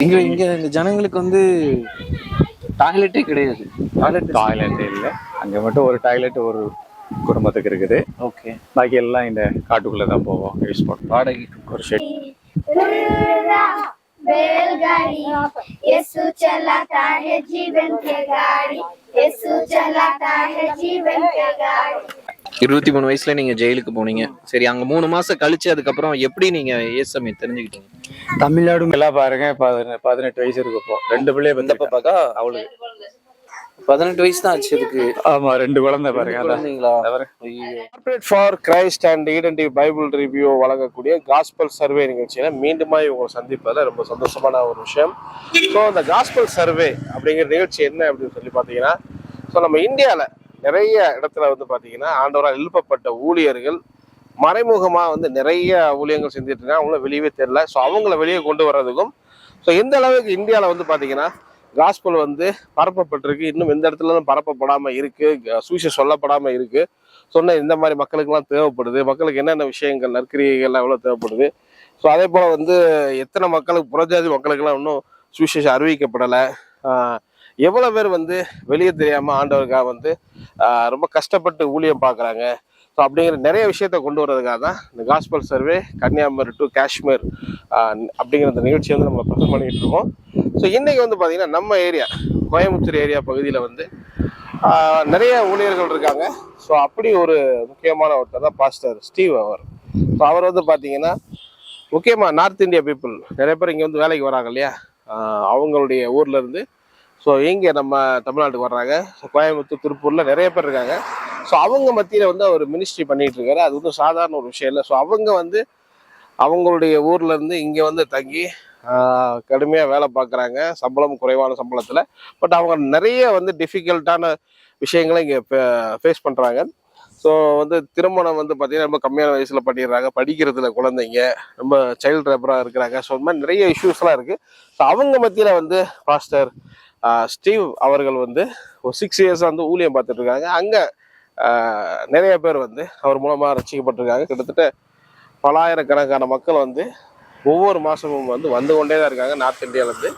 இங்க இங்க இந்த ஜனங்களுக்கு வந்து டாய்லெட்டே கிடையாது டாய்லெட் டாய்லெட் இல்லை அங்கே மட்டும் ஒரு டாய்லெட் ஒரு குடும்பத்துக்கு இருக்குது ஓகே பாக்கி எல்லாம் இந்த காட்டுக்குள்ளே தான் போவோம் யூஸ் பண்ணுவோம் வாடகைக்கு ஒரு ஷெட் पूरा बैलगाड़ी यीशु चलाता है जीवन के गाड़ी यीशु चलाता है जीवन के गाड़ी இருபத்தி மூணு வயசுல நீங்க ஜெயிலுக்கு போனீங்க. சரி அங்க மூணு மாசம் கழிச்சு அதுக்கப்புறம் எப்படி நீங்க ஏசமே தெரிஞ்சுக்கிட்டீங்க? தமிழ்நாடு எல்லாம் பாருங்க பதின- பதினெட்டு வயசு இருக்கு இப்போ. ரெண்டு பிள்ளைய இந்த வந்து பாப்பாக்கா அவளுக்கு. பதினெட்டு வயசு தான் ஆச்சு இதுக்கு ஆமா ரெண்டு குழந்தை பாருங்க corporate for Christ and identity Bible review வழங்கக்கூடிய காஸ்பல் சர்வே நிகழ்ச்சியில மீண்டுமாய் உங்களை சந்திப்பதில் ரொம்ப சந்தோஷமான ஒரு விஷயம். ஸோ இந்த காஸ்பல் சர்வே அப்படிங்கிற நிகழ்ச்சி என்ன அப்படின்னு சொல்லி பார்த்தீங்கன்னா ஸோ நம்ம இந்தியாவில் நிறைய இடத்துல வந்து பார்த்தீங்கன்னா ஆண்டவரால் எழுப்பப்பட்ட ஊழியர்கள் மறைமுகமாக வந்து நிறைய ஊழியங்கள் செஞ்சுட்டு இருக்காங்க. அவங்கள வெளியவே தெரில ஸோ அவங்கள வெளியே கொண்டு வர்றதுக்கும் ஸோ எந்த அளவுக்கு இந்தியாவில் வந்து பார்த்தீங்கன்னா காஸ்பல் வந்து பரப்பப்பட்டிருக்கு இன்னும் எந்த இடத்துலலாம் பரப்பப்படாமல் இருக்குது சூசியம் சொல்லப்படாமல் இருக்குது சொன்ன இந்த மாதிரி மக்களுக்கெல்லாம் தேவைப்படுது மக்களுக்கு என்னென்ன விஷயங்கள் நற்கிரியைகள்லாம் எவ்வளோ தேவைப்படுது. ஸோ அதே போல் வந்து எத்தனை மக்களுக்கு புறஜாதி மக்களுக்கெல்லாம் இன்னும் சுவிசேஷம் அறிவிக்கப்படலை. எவ்வளோ பேர் வந்து வெளியே தெரியாமல் ஆண்டவருக்காக வந்து ரொம்ப கஷ்டப்பட்டு ஊழியம் பார்க்குறாங்க ஸோ அப்படிங்கிற நிறைய விஷயத்த கொண்டு வர்றதுக்காக தான் இந்த gospel survey Kanyakumari to Kashmir அப்படிங்கிற இந்த நிகழ்ச்சியை வந்து நம்ம ப்ரிஃபர் பண்ணிகிட்டு இருக்கோம். ஸோ இன்றைக்கி வந்து பார்த்திங்கன்னா நம்ம ஏரியா கோயம்புத்தூர் ஏரியா பகுதியில் வந்து நிறைய ஊழியர்கள் இருக்காங்க. ஸோ அப்படி ஒரு முக்கியமான ஒருத்தர் தான் பாஸ்டர் ஸ்டீவ் அவர். ஸோ அவர் வந்து பார்த்தீங்கன்னா முக்கியமாக நார்த் இந்தியா பீப்புள் நிறைய பேர் இங்கே வந்து வேலைக்கு வராங்க இல்லையா? அவங்களுடைய ஊர்லேருந்து ஸோ இங்கே நம்ம தமிழ்நாட்டுக்கு வர்றாங்க. ஸோ கோயம்புத்தூர் திருப்பூரில் நிறைய பேர் இருக்காங்க. ஸோ அவங்க மத்தியில் வந்து அவர் மினிஸ்ட்ரி பண்ணிகிட்டு இருக்காரு. அது வந்து சாதாரண ஒரு விஷயம் இல்லை. ஸோ அவங்க வந்து அவங்களுடைய ஊர்லேருந்து இங்கே வந்து தங்கி கடுமையாக வேலை பார்க்குறாங்க. சம்பளம் குறைவான சம்பளத்தில். பட் அவங்க நிறைய வந்து டிஃபிகல்ட்டான விஷயங்களை இங்கே ஃபேஸ் பண்ணுறாங்க ஸோ வந்து திருமணம் வந்து பார்த்தீங்கன்னா ரொம்ப கம்மியான வயசில் பண்ணிடுறாங்க. படிக்கிறதுல குழந்தைங்க ரொம்ப சைல்டு ரேப்பராக இருக்கிறாங்க. ஸோ இந்த மாதிரி நிறைய இஷ்யூஸ்லாம் இருக்குது ஸோ அவங்க மத்தியில் வந்து பாஸ்டர் ஸ்டீவ் அவர்கள் வந்து ஒரு சிக்ஸ் இயர்ஸாக வந்து ஊழியம் பார்த்துட்டு இருக்காங்க அங்கே நிறைய பேர் வந்து அவர் மூலமாக ரசிக்கப்பட்டிருக்காங்க. கிட்டத்தட்ட பலாயிரக்கணக்கான மக்கள் வந்து ஒவ்வொரு மாதமும் வந்து வந்து கொண்டே தான் இருக்காங்க. நார்த் இந்தியாவிலேருந்து.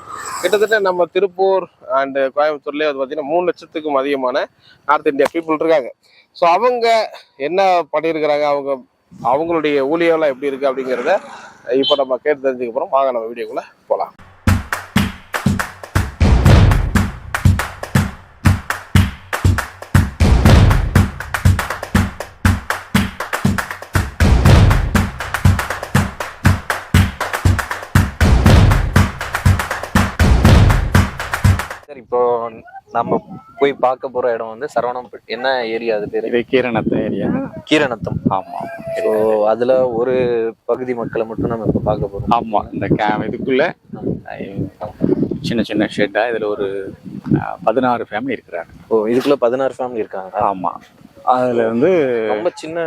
கிட்டத்தட்ட நம்ம திருப்பூர் அண்டு கோயம்புத்தூர்லேயே வந்து பார்த்தீங்கன்னா மூணு லட்சத்துக்கும் அதிகமான நார்த் இந்தியா பீப்புள் இருக்காங்க. ஸோ அவங்க என்ன பண்ணியிருக்கிறாங்க? அவங்க அவங்களுடைய ஊழியெல்லாம் எப்படி இருக்குது அப்படிங்கிறத இப்போ நம்ம கேட்டு தெரிஞ்சுக்க போகிறோம் வாங்க நம்ம வீடியோக்குள்ளே போகலாம் நம்ம போய் பார்க்க போற இடம் வந்து சரவணம்பட்டி என்ன ஏரியா அது பேரு? இது கீரணத்த ஏரியா. கீரநத்தம் ஆமா. ஸோ அதுல ஒரு பகுதி மக்களை மட்டும் நம்ம இப்போ பார்க்க போறோம். ஆமா இந்த கே இதுக்குள்ள சின்ன சின்ன ஷெட்டா இதுல ஒரு பதினாறு ஃபேமிலி இருக்கிறாங்க. ஓ இதுக்குள்ள பதினாறு ஃபேமிலி இருக்காங்க ஆமா. அதுல வந்து ரொம்ப சின்ன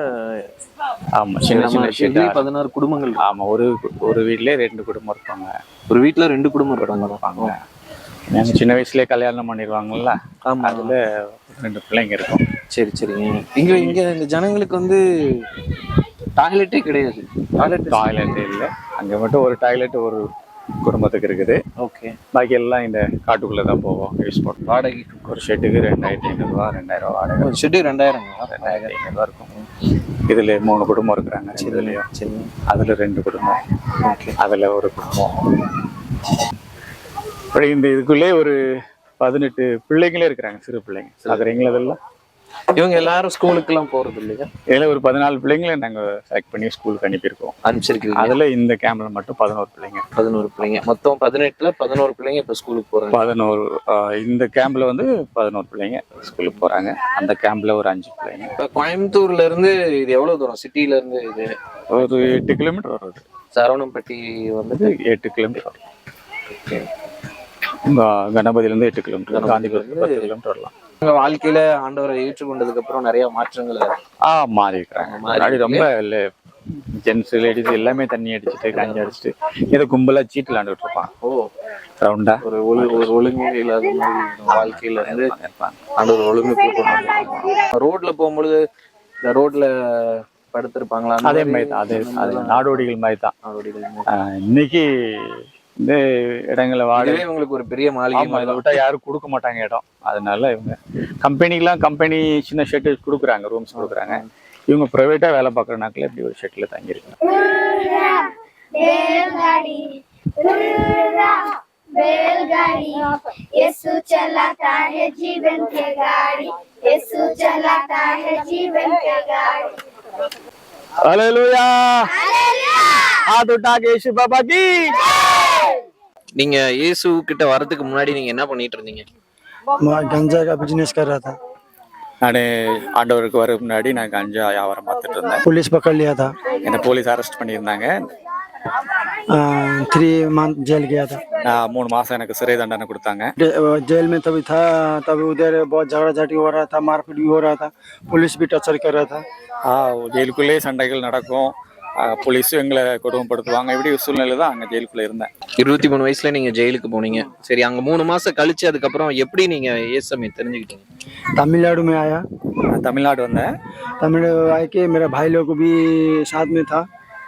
ஆமா சின்ன சின்ன இதுலயே பதினாறு குடும்பங்கள். ஆமா ஒரு ஒரு வீட்லயே ரெண்டு குடும்பம் இருப்பாங்க. ஒரு வீட்ல ரெண்டு குடும்பம் இருக்காங்க இருப்பாங்க. நாங்க சின்ன வயசுலயே கல்யாணம் பண்ணிடுவாங்கல்ல ஆமா. அதுல ரெண்டு பிள்ளைங்க இருக்கும். சரி சரி. இங்க இங்க இந்த ஜனங்களுக்கு வந்து டாய்லெட்டே கிடையாது. டாய்லெட் டாய்லெட் இல்லை. அங்க மட்டும் ஒரு டாய்லெட் ஒரு குடும்பத்துக்கு இருக்குது. ஓகே. பாக்கி எல்லாம் இந்த காட்டுக்குள்ள தான் போவோம். யூஸ் பண்ணுவோம் வாடகைக்கு ஒரு ஷெட்டுக்கு ரெண்டாயிரத்தி ஐநூறுரூவா ரெண்டாயிரம் ரூபா வாடகை. ஷெட்டு ரெண்டாயிரம் ரெண்டாயிரத்தி ஐநூறுரூவா இருக்கும். இதுல மூணு குடும்பம் இருக்கிறாங்க இதுலயும். சரி. அதுல ரெண்டு குடும்பம். ஓகே. அதுல ஒரு குடும்பம். இந்த இதுக்குள்ளே ஒரு பதினெட்டு பிள்ளைங்களே இருக்கிறாங்க சிறு பிள்ளைங்க. அதெல்லாம் இவங்க எல்லாரும் ஸ்கூலுக்கு எல்லாம் போறது இல்லையா? இதுல ஒரு பதினாலு பிள்ளைங்களை நாங்க செலக்ட் பண்ணி ஸ்கூலுக்கு அனுப்பியிருக்கோம். அனுப்பிச்சிருக்கீங்க. அதுல இந்த கேம்ப்ல மட்டும் பதினோரு பிள்ளைங்க. பதினோரு பிள்ளைங்க. மொத்தம் பதினெட்டுல பதினோரு பிள்ளைங்க இப்ப ஸ்கூலுக்கு போறாங்க. பதினோரு இந்த கேம்ப்ல வந்து பதினோரு பிள்ளைங்க ஸ்கூலுக்கு போறாங்க. அந்த கேம்ப்ல ஒரு அஞ்சு பிள்ளைங்க. இப்ப கோயம்புத்தூர்ல இருந்து இது எவ்வளவு தூரம்? சிட்டில இருந்து இது ஒரு எட்டு கிலோமீட்டர் வருது. சரவணம்பட்டி வந்து இது எட்டு கிலோமீட்டர் வரும் இங்க கணபதியில இருந்து எட்டு கிலோமீட்டர் காந்திபுரத்துல பத்து கிலோமீட்டர் வரலாம். உங்க வாழ்க்கையில ஆண்டவரை ஏற்றுக்கொண்டதுக்கு அப்புறம் நிறைய மாற்றங்கள் ஆ மாறி இருக்கிறாங்க முன்னாடி ரொம்ப ஜென்ஸ் லேடிஸ் எல்லாமே தண்ணி அடிச்சுட்டு கஞ்சி அடிச்சுட்டு இதை கும்பலா சீட்டு விளாண்டுட்டு இருப்பான் ஓ ரவுண்டா ஒரு ஒரு ஒழுங்கு இல்லாத வாழ்க்கையில ஆண்டவர் ஒழுங்குக்கு கொண்டு வந்தாங்க. ரோட்ல போகும்பொழுது இந்த ரோட்ல படுத்திருப்பாங்களா? அந்த அதே மாதிரி தான் அதே நாடோடிகள் மாதிரி தான். ஆஹ் இன்னைக்கு இந்த இடங்களை வாடகை இதுவே உங்களுக்கு ஒரு பெரிய மாளிகை ஆமா மாதிரி இதை தான். விட்டா யாரும் கொடுக்க மாட்டாங்க இடம் அதனால இவங்க கம்பெனிக்கெல்லாம் கம்பெனி சின்ன ஷெட்டு கொடுக்குறாங்க ரூம்ஸ் கொடுக்குறாங்க இவங்க ப்ரைவேட்டா வேலை பார்க்குற நாட்கள் இப்படி ஒரு ஷெட்டில் தங்கியிருக்காங்க बैलगाड़ी उड़ा, बैलगाड़ी यीशु चलाता है जीवन के गाड़ी यीशु चलाता है जीवन के गाड़ी ஹalleluya ஆதுட்டா கேஷு பாபா கி நீங்க இயேசு கிட்ட வரதுக்கு முன்னாடி நீங்க என்ன பண்ணிட்டு இருந்தீங்க मैं गंजा का बिजनेस कर रहा था நான் ஆண்டவருக்கு வர முன்னாடி நான் கஞ்சா வியாபாரம் பார்த்துட்டு இருந்தேன் पुलिस पकड़ लिया था என்னை போலீஸ் அரெஸ்ட் பண்ணியிருந்தாங்க थ्री मंथ जेल गया था நான் மூணு மாசம் எனக்கு சிறை தண்டனை கொடுத்தாங்க जे- जेल में तभी था तभी उधर बहुत झगड़ा झाटी हो रहा था मारपीट भी हो रहा था पुलिस भी टचर कर रहा था ஆ, ஜெயிலுக்குள்ளேயே சண்டைகள் நடக்கும் போலீஸும் எங்களை கொடுமைப்படுத்துவாங்க இப்படி ஒரு சூழ்நிலை தான் அங்கே ஜெயிலுக்குள்ள இருந்தேன் இருபத்தி மூணு வயசுல நீங்க ஜெயிலுக்கு போனீங்க சரி அங்க மூணு மாசம் கழிச்சு அதுக்கப்புறம் எப்படி நீங்க இயேசுமை தெரிஞ்சுக்கிட்டீங்க तमिलनाडु में आया நான் தமிழ்நாடு வந்தேன் तमिलनाडु आए के मेरा भाई लोग भी साथ में था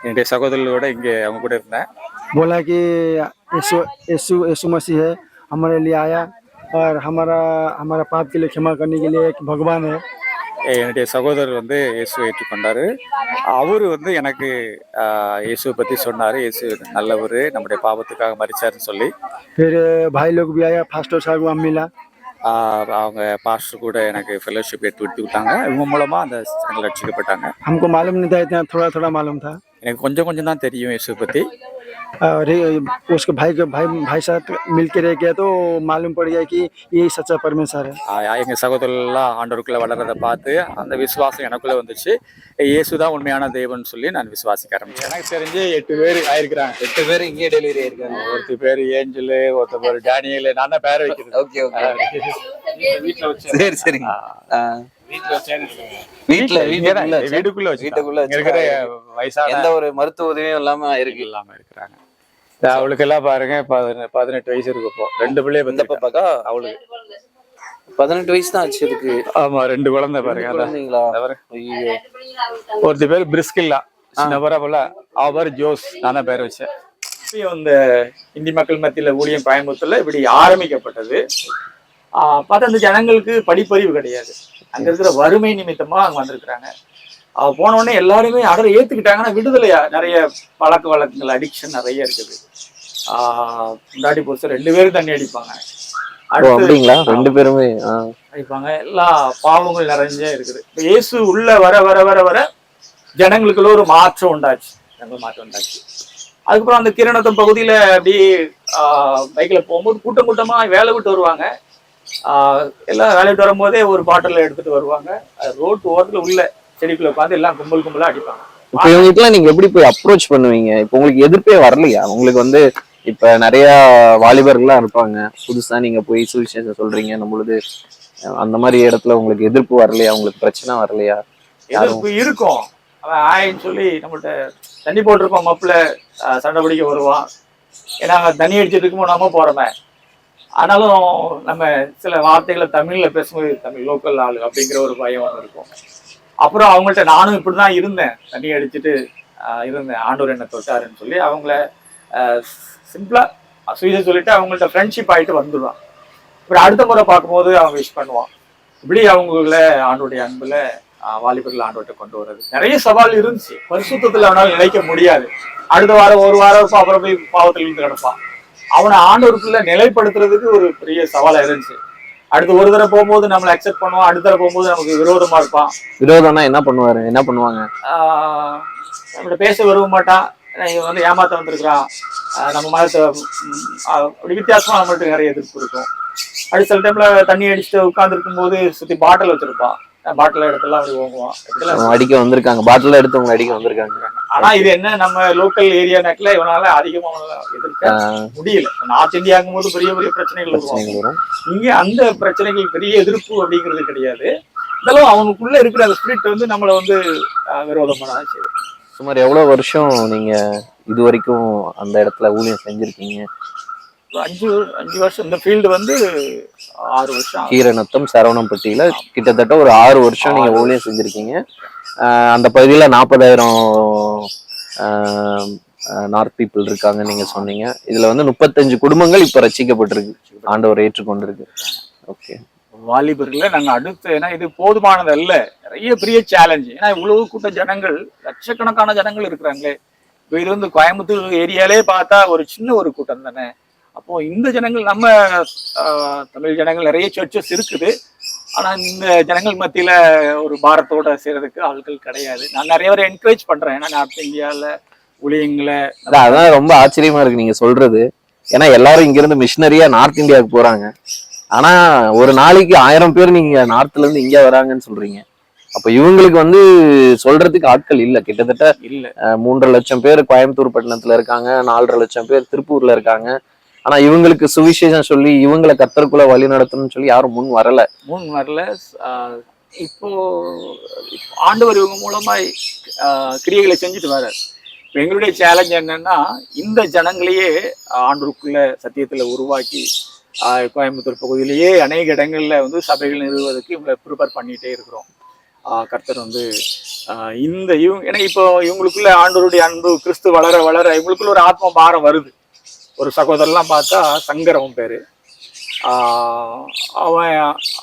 என்னுடைய சகோதரர்களோட இங்கே அவங்க கூட இருந்தேன் बोला कि यीशु यीशु यीशु मसीह है हमारे लिए आया और हमारा हमारा पाप के लिए क्षमा करने के लिए एक भगवान है என்னுடைய சகோதரர் வந்து இயேசுவை ஏற்றுக்கொண்டார். அவர் வந்து எனக்கு இயேசுவை பற்றி சொன்னார். இயேசு நல்லவர் நம்முடைய பாவத்துக்காக மறிச்சாருன்னு சொல்லி. பிற பாய் லோக் பாஸ்டர் ஃபாஸ்டோ அம்மிலா. அவங்க பாஸ்டர் கூட எனக்கு ஃபெலோஷிப் எடுத்து விட்டு விட்டாங்க. இவங்க மூலமாக அந்த சேனல் ரட்சிக்கப்பட்டாங்க. நமக்கு மாலும் தோடா தோடா மாலும் தான் எனக்கு கொஞ்சம் கொஞ்சம் தான் தெரியும் இயேசுவை பற்றி और ये- उसके भाई के भाई भाई साथ मिल के रह गया तो मालूम पड़ गया कि यही सच्चा परमेश्वर है எங்கள் சகோதரர்லாம் ஆண்டவருக்குள்ளே வளர்றதை பார்த்து அந்த விசுவாசம் எனக்குள்ளே வந்துச்சு இயேசு தான் உண்மையான தெய்வம்னு சொல்லி நான் விசுவாசிக்க ஆரம்பிச்சேன் எனக்கு தெரிஞ்சு எட்டு பேர் ஆயிருக்கிறாங்க எட்டு பேர் இங்கே டெலிவரி ஆயிருக்காங்க ஒருத்தர் பேர் ஏஞ்சலு ஒருத்தர் பேர் டேனியல் நான் தான் பேர் வைக்கிறது ஓகே ஓகே சரி சரி ஆ. வீட்ல வீட்டுக்குள்ள வீட்டுக்குள்ள வீட்டுக்குள்ள இருக்கிற வயசான எந்த ஒரு மருத்துவ உதவியும் இல்லாம இருக்கு. இல்லாம இருக்கிறாங்க. அவளுக்கு எல்லாம் பாருங்க பதின- பதினெட்டு வயசு இருக்கு இப்போ. ரெண்டு பிள்ளைய இந்த பத்தி பாப்பாக்கா அவளுக்கு பதினெட்டு வயசு தான் ஆச்சு இருக்கு ஆமா ரெண்டு குழந்தை பாருங்க இந்த பாரு. ஐயோ ஒருத்தர் பேர் பிரிஸ்கில்லா. சின்ன பரவாயில்ல அவ பேர் ஜோஸ் நான் தான் பேர் வச்சேன். இப்பயும் இந்த இந்தி மக்கள் மத்தியில ஊழியம் கோயம்புத்தூர்ல இப்படி ஆரம்பிக்கப்பட்டது. ஆஹ் பார்த்தா அந்த ஜனங்களுக்கு படிப்பறிவு கிடையாது. அங்க இருக்கிற வறுமை நிமித்தமா அங்க வந்திருக்கிறாங்க. அவ போன உடனே எல்லாருமே அடரை ஏத்துக்கிட்டாங்கன்னா விடுதலையா நிறைய பழக்க வழக்கங்கள் அடிக்ஷன் நிறைய இருக்குது. ஆஹ் முன்னாடி புதுசு ரெண்டு பேரும் தண்ணி அடிப்பாங்க. அப்படிங்களா? ரெண்டு பேருமே. அடிப்பாங்க. எல்லா பாவங்கள் நிறைஞ்ச இருக்குது. இப்ப இயேசு உள்ள வர வர வர வர ஜனங்களுக்குள்ள ஒரு மாற்றம் உண்டாச்சு. ஜனங்கள் மாற்றம் உண்டாச்சு. அதுக்கப்புறம் அந்த கிரணத்தம் பகுதியில அப்படியே பைக்ல போகும்போது கூட்டம் கூட்டமா வேலை விட்டு வருவாங்க. எல்லாம் வேலை விட்டு வரும்போதே ஒரு பாட்டில் எடுத்துட்டு வருவாங்க. ரோட்டு ஓரத்துல உள்ள செடிக்குள்ள உட்காந்து எல்லாம் கும்பல் கும்பலா அடிப்பாங்க. இப்ப இவங்களுக்குலாம் நீங்க எப்படி போய் அப்ரோச் பண்ணுவீங்க? இப்ப உங்களுக்கு எதிர்ப்பே வரலையா? உங்களுக்கு வந்து இப்ப நிறைய வாலிபர்கள்லாம் இருப்பாங்க. புதுசா நீங்க போய் சுவிசேஷம் சொல்றீங்க. நம்மளுது அந்த மாதிரி இடத்துல உங்களுக்கு எதிர்ப்பு வரலையா? உங்களுக்கு பிரச்சனை வரலையா? எதிர்ப்பு இருக்கும். அவன் ஆயின்னு சொல்லி நம்மள்ட்ட தண்ணி போட்டிருப்போம் மப்புல. சண்டை பிடிக்க வருவான். ஏன்னா தண்ணி அடிச்சிட்டு இருக்கும்போது நம்ம போறோமே. ஆனாலும் நம்ம சில வார்த்தைகளை தமிழ்ல பேசும்போது தமிழ் லோக்கல் ஆள் அப்படிங்கிற ஒரு பயம் ஒன்று இருக்கும். அப்புறம் அவங்கள்ட்ட நானும் இப்படிதான் இருந்தேன். தண்ணி அடிச்சுட்டு இருந்தேன். ஆண்டோர் என்ன தொட்டாருன்னு சொல்லி அவங்கள சிம்பிளா சுயசை சொல்லிட்டு அவங்கள்ட்ட ஃப்ரெண்ட்ஷிப் ஆயிட்டு வந்துடுவான். அப்புறம் அடுத்த முறை பார்க்கும்போது அவன் விஷ் பண்ணுவான். இப்படி அவங்கள ஆண்டோடைய அன்புல வாலிபர்கள் ஆண்டோட்ட கொண்டு வர்றது. நிறைய சவால் இருந்துச்சு. பரிசுத்தத்துல அவனால் நிலைக்க முடியாது. அடுத்த வாரம் ஒரு வாரம் இருப்பான். அப்புறம் போய் பாவத்தில் இருந்து கிடப்பான். அவனை ஆண்டவருக்குள்ள நிலைப்படுத்துறதுக்கு ஒரு பெரிய சவாலா இருந்துச்சு. அடுத்து ஒரு தடவை போகும்போது நம்மளை அக்செப்ட் பண்ணுவான் அடுத்த தடவை போகும்போது நமக்கு விரோதமா இருப்பான். விரோதம்னா என்ன பண்ணுவாரு? என்ன பண்ணுவாங்க? நம்மள பேச விரும்ப மாட்டான். இவன் வந்து ஏமாத்த வந்திருக்கிறான். நம்ம மதத்தை அப்படி வித்தியாசமா நம்மள்ட்ட நிறைய எதிர்ப்பு இருக்கும். அடுத்த சில டைம்ல தண்ணி அடிச்சுட்டு உட்கார்ந்து போது சுத்தி பாட்டில் வச்சிருப்பான். பாட்டில் இடத்துல அப்படி ஓங்குவான். அடிக்க வந்திருக்காங்க. பாட்டில் எடுத்து உங்களை அடிக்க வந்திருக்காங்க. ஆனா இது என்ன நம்ம லோக்கல் ஏரியா நேரத்துல இவனால அதிகமா எதிர்க்க முடியல. நார்த் இந்தியாங்கும் போது பெரிய பெரிய பிரச்சனைகள் வரும். இங்க அந்த பிரச்சனைகள் பெரிய எதிர்ப்பு அப்படிங்கிறது கிடையாது. இருந்தாலும் அவனுக்குள்ள இருக்கிற அந்த ஸ்பிரிட் வந்து நம்மளை வந்து ஆஹ், விரோதம் பண்ண செய்யுது சுமார் எவ்வளவு வருஷம் நீங்க இது வரைக்கும் அந்த இடத்துல ஊழியம் செஞ்சிருக்கீங்க? அஞ்சு அஞ்சு வருஷம் இந்த ஃபீல்டு வந்து ஆறு வருஷம். கீரநத்தம் சரவணம்பட்டியில கிட்டத்தட்ட ஒரு ஆறு வருஷம் நீங்க ஊழியம் செஞ்சிருக்கீங்க. அந்த பகுதியில நாற்பதாயிரம் நார்த் பீப்புள் இருக்காங்க நீங்க சொன்னீங்க. இதுல வந்து முப்பத்தஞ்சு குடும்பங்கள் இப்ப ரசிக்கப்பட்டிருக்கு. ஆண்டவர் ஏற்றுக்கொண்டிருக்கு. ஓகே. வாலிபர்களை நாங்க அடுத்து ஏன்னா இது போதுமானது அல்ல. நிறைய பெரிய சேலஞ்சு ஏன்னா இவ்வளவு கூட்ட ஜனங்கள் லட்சக்கணக்கான ஜனங்கள் இருக்கிறாங்களே. இப்போ இது வந்து கோயம்புத்தூர் ஏரியாலே பார்த்தா ஒரு சின்ன ஒரு கூட்டம் தானே. அப்போ இந்த ஜனங்கள் நம்ம தமிழ் ஜனங்கள் நிறைய சர்ச்சஸ் இருக்குது. ஆனா இந்த ஜனங்கள் மத்தியில ஒரு பாரத்தோட செய்யறதுக்கு ஆட்கள் கிடையாது. நான் நிறைய பேரை என்கரேஜ் பண்றேன். ஏன்னா நார்த் இந்தியால ஊழியங்களை அதான் ரொம்ப ஆச்சரியமா இருக்கு நீங்க சொல்றது. ஏன்னா எல்லாரும் இங்க இருந்து மிஷினரியா நார்த் இந்தியாவுக்கு போறாங்க. ஆனா ஒரு நாளைக்கு ஆயிரம் பேர் நீங்க நார்த்ல இருந்து இங்க வராங்கன்னு சொல்றீங்க. அப்ப இவங்களுக்கு வந்து சொல்றதுக்கு ஆட்கள் இல்ல. கிட்டத்தட்ட இல்ல. மூன்றரை லட்சம் பேர் கோயம்புத்தூர் பட்டணத்துல இருக்காங்க. நாலரை லட்சம் பேர் திருப்பூர்ல இருக்காங்க. ஆனா இவங்களுக்கு சுவிசேஷம் சொல்லி இவங்களை கத்தருக்குள்ள வழி நடத்தணும்னு சொல்லி யாரும் முன் வரல. முன் வரல. இப்போ ஆண்டவர் இவங்க மூலமா கிரியைகளை செஞ்சுட்டு வர இப்போ எங்களுடைய சேலஞ்ச் என்னன்னா இந்த ஜனங்களையே ஆண்டூருக்குள்ள சத்தியத்துல உருவாக்கி கோயம்புத்தூர் பகுதியிலேயே அநேக இடங்கள்ல வந்து சபைகள் நிறுவுவதற்கு இவங்களை ப்ரிப்பேர் பண்ணிட்டே இருக்கிறோம். கர்த்தர் வந்து இந்த இவங்க ஏன்னா இப்போ இவங்களுக்குள்ள ஆண்டோருடைய அன்பு கிறிஸ்து வளர வளர இவங்களுக்குள்ள ஒரு ஆத்ம பாரம் வருது. ஒரு சகோதரர்லாம் பார்த்தா சங்கரவன் பேர். அவன்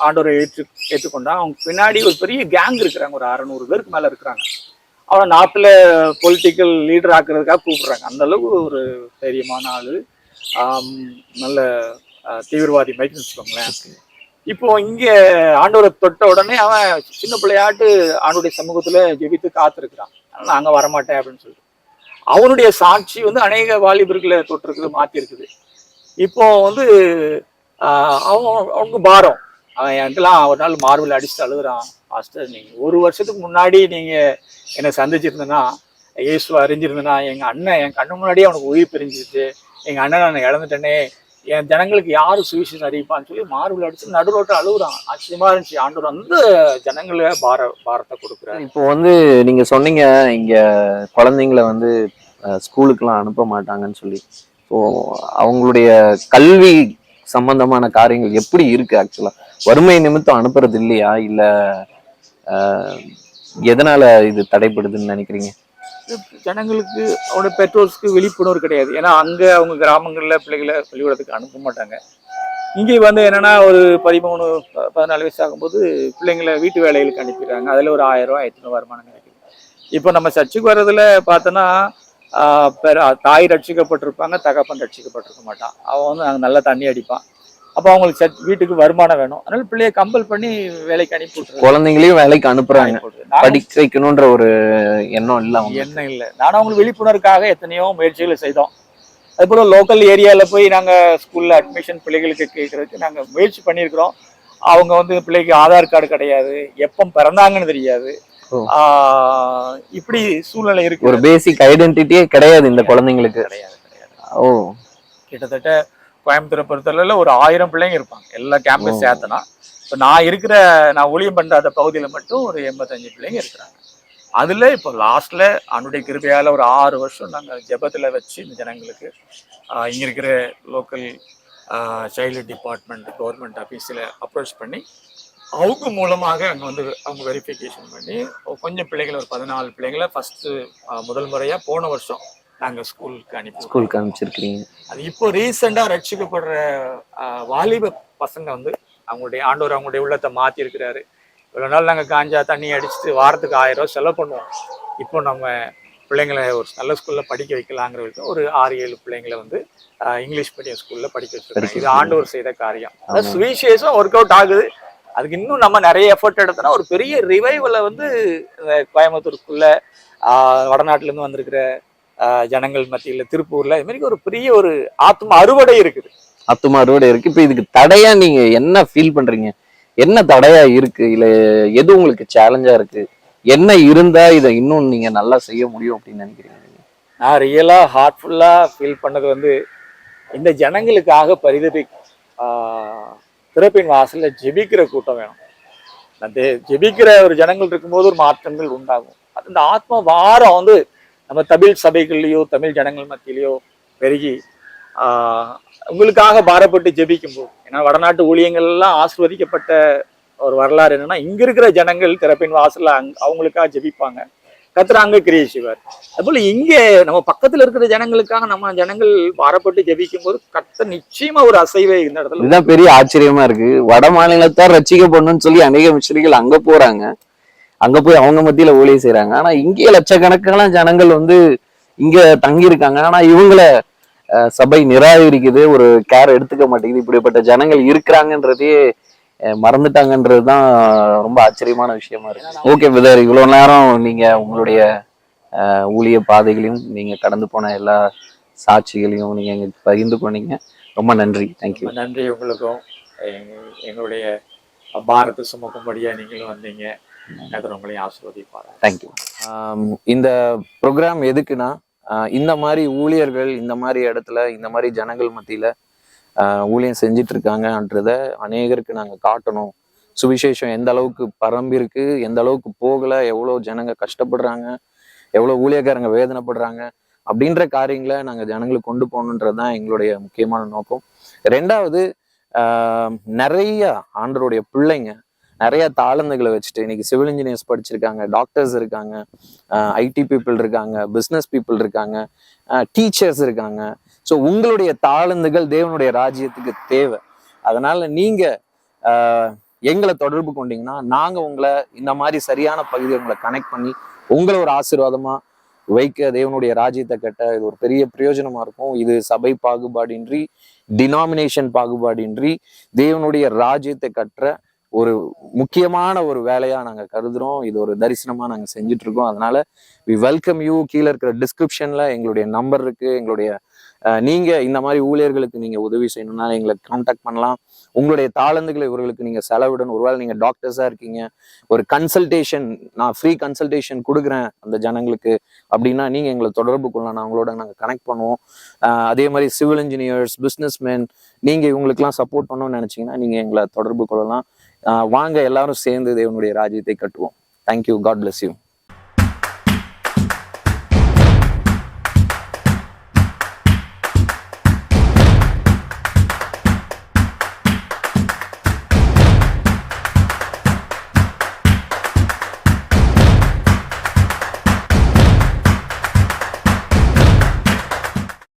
ஆண்டோரை ஏற்று ஏற்றுக்கொண்டான். அவங்க பின்னாடி ஒரு பெரிய கேங் இருக்கிறாங்க. ஒரு அறநூறு பேருக்கு மேலே இருக்கிறாங்க. அவனை நாட்டில் பொலிட்டிக்கல் லீடர் ஆக்குறதுக்காக கூப்பிடுறாங்க. அந்த அளவுக்கு ஒரு தைரியமான ஆள். நல்ல தீவிரவாதி மாதிரி வச்சுக்கோங்களேன். இப்போ இங்கே ஆண்டோரை தொட்ட உடனே அவன் சின்ன பிள்ளையாட்டு ஆண்டோடைய சமூகத்தில் ஜெபித்து காத்திருக்கிறான். அதனால் நாங்கள் வரமாட்டேன் அப்படின்னு சொல்லிட்டு. அவனுடைய சாட்சி வந்து அநேக வாலிபர்களை தொட்டிருக்குது மாற்றிருக்குது இப்போ வந்து அவன் அவனுக்கு பாரம். அவன் என்கிட்டலாம் ஒரு நாள் மார்பில் அடிச்சுட்டு அழுகுறான். மாஸ்டர் நீங்கள் ஒரு வருஷத்துக்கு முன்னாடி நீங்கள் என்னை சந்திச்சிருந்தனா இயேசுவை அறிஞ்சிருந்தனா எங்கள் அண்ணன் என் கண்ணு முன்னாடியே அவனுக்கு உயிர் பிரிஞ்சிருச்சு. எங்கள் அண்ணன் நான் இழந்துட்டேனே என் ஜனங்களுக்கு யார் சுவிசேஷம் அறிவிப்பான்னு சொல்லி மார்பில் அடிச்சு நடுரோட்ட அழுகுறான் ஆச்சரியமா இருந்துச்சு. ஆண்டவர் வந்து ஜனங்களை பார பாரத்தை கொடுக்குறாரு. இப்போ வந்து நீங்க சொன்னீங்க இங்க குழந்தைங்கள வந்து ஸ்கூலுக்குலாம் அனுப்ப மாட்டாங்கன்னு சொல்லி. ஸோ அவங்களுடைய கல்வி சம்பந்தமான காரியங்கள் எப்படி இருக்கு ஆக்சுவலா வறுமை நிமித்தம் அனுப்புறது இல்லையா? இல்ல எதனால இது தடைப்படுதுன்னு நினைக்கிறீங்க? ஜனங்களுக்கு அவனோட பெற்றோர்ஸ்க்கு விழிப்புணர்வு கிடையாது. ஏன்னா அங்கே அவங்க கிராமங்களில் பிள்ளைகளை பள்ளிக்கூடத்துக்கு அனுப்ப மாட்டாங்க. இங்கே வந்து என்னென்னா ஒரு பதிமூணு ப- பதினாலு வயசு ஆகும்போது பிள்ளைங்களை வீட்டு வேலைகளுக்கு அனுப்பிடுறாங்க. அதில் ஒரு ஆயிரரூவா ஆயிரத்தி வருமானம் கிடைக்குது. இப்போ நம்ம சர்ச்சுக்கு வர்றதுல பார்த்தோன்னா பெற- தாய் ரட்சிக்கப்பட்டிருப்பாங்க தகப்பன் ரட்சிக்கப்பட்டிருக்க மாட்டான். அவன் வந்து அங்கே நல்லா தண்ணி அடிப்பான். அப்போ அவங்களுக்கு சர்ச் வீட்டுக்கு வருமானம் வேணும். அதனால பிள்ளைய கம்பல் பண்ணி வேலைக்கு அனுப்பி விட்டுறாங்க. குழந்தைங்களையும் வேலைக்கு அனுப்புறாங்க. படிக்க வைக்கணுன்ற ஒரு எண்ணம் இல்ல அவங்க என்ன இல்லை. நானும் அவங்களுக்கு விழிப்புணர்வுக்காக எத்தனையோ முயற்சிகளை செய்தோம். அதுபோல் லோக்கல் ஏரியாவில் போய் நாங்கள் ஸ்கூலில் அட்மிஷன் பிள்ளைகளுக்கு கேட்கறதுக்கு நாங்கள் முயற்சி பண்ணியிருக்கிறோம். அவங்க வந்து பிள்ளைக்கு ஆதார் கார்டு கிடையாது. எப்போ பிறந்தாங்கன்னு தெரியாது. இப்படி சூழ்நிலை இருக்கு. ஒரு பேசிக் ஐடென்டிட்டியே கிடையாது இந்த குழந்தைங்களுக்கு. கிடையாது கிடையாது. ஓ. கிட்டத்தட்ட கோயம்புத்தூரை பொறுத்தளவில் ஒரு ஆயிரம் பிள்ளைங்க இருப்பாங்க. எல்லா கேம்பஸ். சேர்த்தனா. இப்போ நான் இருக்கிற நான் ஊழியம் அந்த பகுதியில் மட்டும் ஒரு எண்பத்தஞ்சு பிள்ளைங்க இருக்கிறாங்க. அதுல இப்போ லாஸ்ட்ல அன்னுடைய கிருபையால ஒரு ஆறு வருஷம் நாங்கள் ஜெபத்துல வச்சு இந்த ஜனங்களுக்கு இங்க இருக்கிற லோக்கல் சைல்டு டிபார்ட்மெண்ட் கவர்மெண்ட் ஆஃபீஸில் அப்ரோச் பண்ணி அவங்க மூலமாக அங்கே வந்து அவங்க வெரிஃபிகேஷன் பண்ணி கொஞ்சம் பிள்ளைகளை ஒரு பதினாலு பிள்ளைங்களை ஃபர்ஸ்ட் முதல் முறையா போன வருஷம் நாங்கள் ஸ்கூலுக்கு அனுப்பி ஸ்கூலுக்கு அனுப்பிச்சிருக்கீங்க அது இப்போ ரீசெண்டாக ரட்சிக்கப்படுற வாலிப பசங்க வந்து அவங்களுடைய ஆண்டவர் அவங்களுடைய உள்ளத்தை மாற்றி இருக்கிறாரு இவ்வளோ நாள் நாங்கள் காஞ்சா தண்ணி அடிச்சுட்டு வாரத்துக்கு ஆயிரம் ரூபாய் செலவு பண்ணுவோம். இப்போ நம்ம பிள்ளைங்களை ஒரு நல்ல ஸ்கூலில் படிக்க வைக்கலாங்கிற வரைக்கும் ஒரு ஆறு ஏழு பிள்ளைங்களை வந்து இங்கிலீஷ் மீடியம் ஸ்கூலில் படிக்க வச்சிருக்காங்க. இது ஆண்டவர் செய்த காரியம். அதாவது சுவிசேஷம் ஒர்க் அவுட் ஆகுது. அதுக்கு இன்னும் நம்ம நிறைய எஃபர்ட் எடுத்தோம்னா ஒரு பெரிய ரிவைவலை வந்து இந்த கோயம்புத்தூருக்குள்ள ஆஹ், வடநாட்டுல இருந்து வந்திருக்கிற ஜனங்கள் மத்தியில திருப்பூர்ல. இது மாதிரி ஒரு பெரிய ஒரு ஆத்ம அறுவடை இருக்குது. அத்துமா அறுவடை இருக்கு. இப்ப இதுக்கு தடையா நீங்க என்ன ஃபீல் பண்றீங்க? என்ன தடையா இருக்கு? இல்ல எது உங்களுக்கு சேலஞ்சா இருக்கு? என்ன இருந்தா இதை இன்னும் நீங்க நல்லா செய்ய முடியும் அப்படின்னு நினைக்கிறீங்க? நான் ரியலா ஹார்ட்ஃபுல்லா ஃபீல் பண்ணது வந்து இந்த ஜனங்களுக்காக பரிதபி ஆஹ், திறப்பின் வாசல்ல ஜெபிக்கிற கூட்டம் வேணும். அந்த ஜெபிக்கிற ஒரு ஜனங்கள் இருக்கும்போது ஒரு மாற்றங்கள் உண்டாகும். அது இந்த ஆத்ம வாரம் வந்து நம்ம தமிழ் சபைகள்லேயோ தமிழ் ஜனங்கள் மத்தியிலேயோ பெருகி உங்களுக்காக பாரப்பட்டு ஜெபிக்கும் போது ஏன்னா வடநாட்டு ஊழியங்கள் எல்லாம் ஆசிர்வதிக்கப்பட்ட ஒரு வரலாறு என்னன்னா இங்க இருக்கிற ஜனங்கள் திறப்பின் வாசல்ல அங் அவங்களுக்காக ஜெபிப்பாங்க. கர்த்தர் அங்க கிரியை செய்வார். அதுபோல இங்கே நம்ம பக்கத்துல இருக்கிற ஜனங்களுக்காக நம்ம ஜனங்கள் பாரப்பட்டு ஜெபிக்கும் போது கத்த நிச்சயமா ஒரு அசைவே இந்த இடத்துல இதுதான் பெரிய ஆச்சரியமா இருக்கு. வட மாநிலத்தார் ரசிக்கப்படணும்னு சொல்லி அநேக மிஷினிகள் அங்க போறாங்க. அங்க போய் அவங்க மத்தியில ஊழியம் செய்றாங்க. ஆனா இங்கே லட்சக்கணக்கான ஜனங்கள் வந்து இங்க தங்கி இருக்காங்க ஆனா இவங்கள சபை நிராகரிக்குது. ஒரு கேர் எடுத்துக்க மாட்டேங்குது. இப்படிப்பட்ட ஜனங்கள் இருக்கிறாங்கன்றதே மறந்துட்டாங்கன்றதுதான் ரொம்ப ஆச்சரியமான விஷயமா இருக்கு. ஓகே விதர் இவ்வளவு நேரம் நீங்க உங்களுடைய ஊழிய பாதைகளையும் நீங்க கடந்து போன எல்லா சாட்சிகளையும் நீங்க எங்களுக்கு பகிர்ந்து கொண்டீங்க. ரொம்ப நன்றி. தேங்க்யூ நன்றி உங்களுக்கும். எங்க- எங்களுடைய பாரத்தை சுமக்கும்படியா நீங்களும் வந்தீங்க. கர்த்தர் உங்களையும் ஆசீர்வதிப்பாரு தேங்க்யூ இந்த ப்ரோக்ராம் எதுக்குன்னா இந்த மாதிரி ஊழியர்கள் இந்த மாதிரி இடத்துல இந்த மாதிரி ஜனங்கள் மத்தியில ஆஹ் ஊழியம் செஞ்சுட்டு இருக்காங்கன்றத அநேகருக்கு நாங்க காட்டணும். சுவிசேஷம் எந்த அளவுக்கு பரம்பிருக்கு எந்த அளவுக்கு போகல எவ்வளோ ஜனங்க கஷ்டப்படுறாங்க எவ்வளோ ஊழியக்காரங்க வேதனைப்படுறாங்க அப்படின்ற காரியங்களை நாங்க ஜனங்களுக்கு கொண்டு போகணுன்றது தான் எங்களுடைய முக்கியமான நோக்கம். ரெண்டாவது ஆஹ் நிறைய ஆண்டருடைய பிள்ளைங்க நிறைய தாளந்துகளை வச்சுட்டு இன்னைக்கு சிவில் இன்ஜினியர்ஸ் படிச்சிருக்காங்க டாக்டர்ஸ் இருக்காங்க ஐடி பீப்புள் இருக்காங்க பிஸ்னஸ் பீப்புள் இருக்காங்க டீச்சர்ஸ் இருக்காங்க. ஸோ உங்களுடைய தாளந்துகள் தேவனுடைய ராஜ்யத்துக்கு தேவை. அதனால நீங்க எங்களை தொடர்பு கொண்டீங்கன்னா நாங்க உங்களை இந்த மாதிரி சரியான பகுதியை உங்களை கனெக்ட் பண்ணி உங்களை ஒரு ஆசீர்வாதமா வைக்க தேவனுடைய ராஜ்யத்தை கட்ட இது ஒரு பெரிய பிரயோஜனமா இருக்கும். இது சபை பாகுபாடின்றி டினாமினேஷன் பாகுபாடின்றி தேவனுடைய ராஜ்யத்தை கட்டுற ஒரு முக்கியமான ஒரு வேலையா நாங்க கருதுறோம். இது ஒரு தரிசனமா நாங்க செஞ்சுட்டு இருக்கோம் அதனால வி வெல்கம் யூ கீழே இருக்கிற டிஸ்கிரிப்ஷன்ல எங்களுடைய நம்பர் இருக்கு. எங்களுடைய நீங்க இந்த மாதிரி ஊழியர்களுக்கு நீங்க உதவி செய்யணும்னா எங்களை காண்டாக்ட் பண்ணலாம். உங்களுடைய தாளந்துகளை இவர்களுக்கு நீங்க செலவிடணும். ஒருவேளை நீங்க டாக்டர்ஸா இருக்கீங்க. ஒரு கன்சல்டேஷன் நான் ஃப்ரீ கன்சல்டேஷன் கொடுக்குறேன் அந்த ஜனங்களுக்கு அப்படின்னா நீங்க எங்களை தொடர்பு கொள்ளலாம். நான் உங்களோட கனெக்ட் பண்ணுவோம். அதே மாதிரி சிவில் இன்ஜினியர்ஸ் பிஸ்னஸ் மேன் நீங்க இவங்களுக்குலாம் சப்போர்ட் பண்ணணும்னு நினைச்சீங்கன்னா நீங்க எங்களை தொடர்பு கொள்ளலாம். வாங்க எல்லாரும் சேர்ந்து தேவனுடைய ராஜ்யத்தை கட்டுவோம். Thank you God bless you